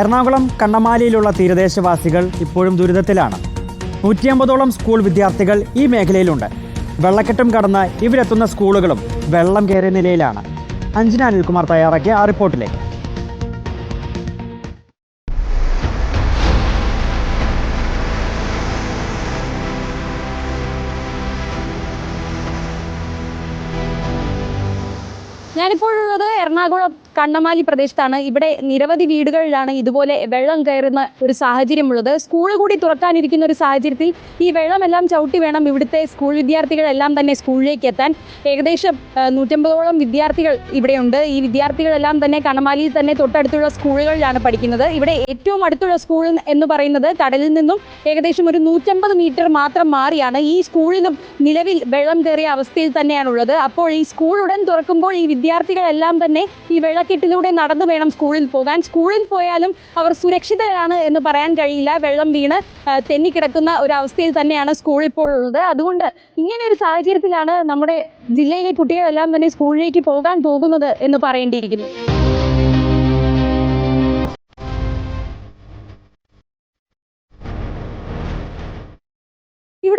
എറണാകുളം കണ്ണമാലിയിലുള്ള തീരദേശവാസികൾ ഇപ്പോഴും ദുരിതത്തിലാണ്. നൂറ്റിയമ്പതോളം സ്കൂൾ വിദ്യാർത്ഥികൾ ഈ മേഖലയിലുണ്ട്. വെള്ളക്കെട്ടും കടന്ന് ഇവരെത്തുന്ന സ്കൂളുകളും വെള്ളം കയറിയ നിലയിലാണ്. അഞ്ജന അനിൽകുമാർ തയ്യാറാക്കിയ ആ റിപ്പോർട്ടിലേക്ക്. ഞാനിപ്പോഴുള്ളത് എറണാകുളം കണ്ണമാലി പ്രദേശത്താണ്. ഇവിടെ നിരവധി വീടുകളിലാണ് ഇതുപോലെ വെള്ളം കയറുന്ന ഒരു സാഹചര്യമുള്ളത്. സ്കൂൾ കൂടി തുറക്കാനിരിക്കുന്ന ഒരു സാഹചര്യത്തിൽ ഈ വെള്ളമെല്ലാം ചവിട്ടി വേണം ഇവിടുത്തെ സ്കൂൾ വിദ്യാർത്ഥികളെല്ലാം തന്നെ സ്കൂളിലേക്ക് എത്താൻ. ഏകദേശം നൂറ്റമ്പതോളം വിദ്യാർത്ഥികൾ ഇവിടെയുണ്ട്. ഈ വിദ്യാർത്ഥികളെല്ലാം തന്നെ കണ്ണമാലിയിൽ തന്നെ തൊട്ടടുത്തുള്ള സ്കൂളുകളിലാണ് പഠിക്കുന്നത്. ഇവിടെ ഏറ്റവും അടുത്തുള്ള സ്കൂൾ എന്ന് പറയുന്നത് കടലിൽ നിന്നും ഏകദേശം ഒരു നൂറ്റമ്പത് മീറ്റർ മാത്രം മാറിയാണ്. ഈ സ്കൂളിലും നിലവിൽ വെള്ളം കയറിയ അവസ്ഥയിൽ തന്നെയാണുള്ളത്. അപ്പോൾ ഈ സ്കൂൾ ഉടൻ തുറക്കുമ്പോൾ ഈ വിദ്യാർത്ഥികളെല്ലാം തന്നെ ഈ വെള്ളക്കെട്ടിലൂടെ നടന്നു വേണം സ്കൂളിൽ പോകാൻ. സ്കൂളിൽ പോയാലും അവർ സുരക്ഷിതരാണ് എന്ന് പറയാൻ കഴിയില്ല. വെള്ളം വീണ് തെന്നിക്കിടക്കുന്ന ഒരു അവസ്ഥയിൽ തന്നെയാണ് സ്കൂൾ ഇപ്പോൾ ഉള്ളത് അതുകൊണ്ട് ഇങ്ങനെ ഒരു സാഹചര്യത്തിലാണ് നമ്മുടെ ജില്ലയിലെ കുട്ടികളെല്ലാം തന്നെ സ്കൂളിലേക്ക് പോകാൻ പോകുന്നത് എന്ന് പറയേണ്ടിയിരിക്കുന്നു.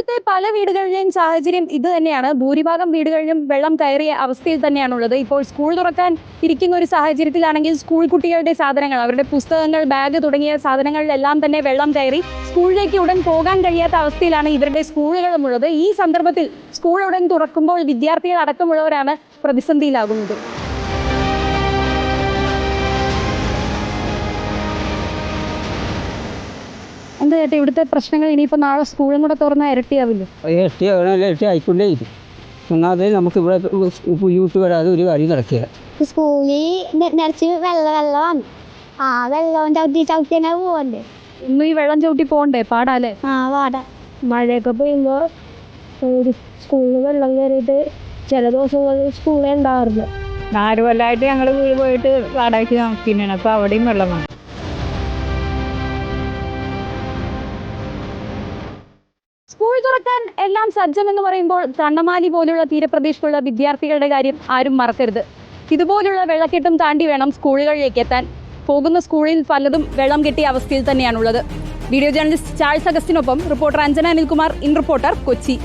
ഇവിടുത്തെ പല വീടുകളിലെയും സാഹചര്യം ഇത് തന്നെയാണ്. ഭൂരിഭാഗം വീടുകളിലും വെള്ളം കയറിയ അവസ്ഥയിൽ തന്നെയാണുള്ളത്. ഇപ്പോൾ സ്കൂൾ തുറക്കാൻ ഇരിക്കുന്ന ഒരു സാഹചര്യത്തിലാണെങ്കിൽ സ്കൂൾ കുട്ടികളുടെ സാധനങ്ങൾ അവരുടെ പുസ്തകങ്ങൾ ബാഗ് തുടങ്ങിയ സാധനങ്ങളിലെല്ലാം തന്നെ വെള്ളം കയറി സ്കൂളിലേക്ക് ഉടൻ പോകാൻ കഴിയാത്ത അവസ്ഥയിലാണ് ഇവരുടെ സ്കൂളുകളും ഉള്ളത് ഈ സന്ദർഭത്തിൽ സ്കൂൾ ഉടൻ തുറക്കുമ്പോൾ വിദ്യാർത്ഥികൾ അടക്കമുള്ളവരാണ് പ്രതിസന്ധിയിലാകുന്നത്. എന്താ ചേട്ടാ ഇവിടുത്തെ പ്രശ്നങ്ങൾ ഇനിയിപ്പോൾ നാളെ സ്കൂളും കൂടെ തുറന്നാൽ ഇരട്ടിയാവില്ലേ? ഇരട്ടി ഇരട്ടി ആയിക്കൊണ്ടേ ഇരിക്കും. ഒന്നാമത് നമുക്ക് ഇവിടെ ബുദ്ധിമുട്ട് വരാതെ ഒരു കാര്യം നടക്കുക. സ്കൂളിൽ നിറച്ച് വെള്ള വെള്ളമാണ്. ആ വെള്ളം ചവിട്ടി ചവിട്ടി അങ്ങനെ പോവണ്ടേ ഇന്നും ഈ വെള്ളം ചവിട്ടി പോകണ്ടേ പാടാല്ലേ? ആ പാടാ. മഴയൊക്കെ പെയ്യുമ്പോൾ സ്കൂളിൽ വെള്ളം കയറിയിട്ട് ചില ദിവസങ്ങളിൽ സ്കൂളിൽ ഉണ്ടാവാറില്ല നാല് കൊല്ലമായിട്ട് ഞങ്ങൾ വീട് പോയിട്ട് വാടകയ്ക്ക് താമസിക്കുന്നതാണ് അപ്പോൾ അവിടെയും വെള്ളമാണ് സ്കൂൾ തുറക്കാൻ എല്ലാം സജ്ജം എന്ന് പറയുമ്പോൾ തണ്ണമാലി പോലുള്ള തീരപ്രദേശത്തുള്ള വിദ്യാർത്ഥികളുടെ കാര്യം ആരും മറക്കരുത്. ഇതുപോലുള്ള വെള്ളക്കെട്ടും താണ്ടി വേണം സ്കൂളുകളിലേക്ക് എത്താൻ. പോകുന്ന സ്കൂളിൽ പലതും വെള്ളം കെട്ടിയ അവസ്ഥയിൽ തന്നെയാണുള്ളത്. Video journalist Charles അഗസ്റ്റിനൊപ്പം reporter Anjana Anilkumar in reporter Kochi.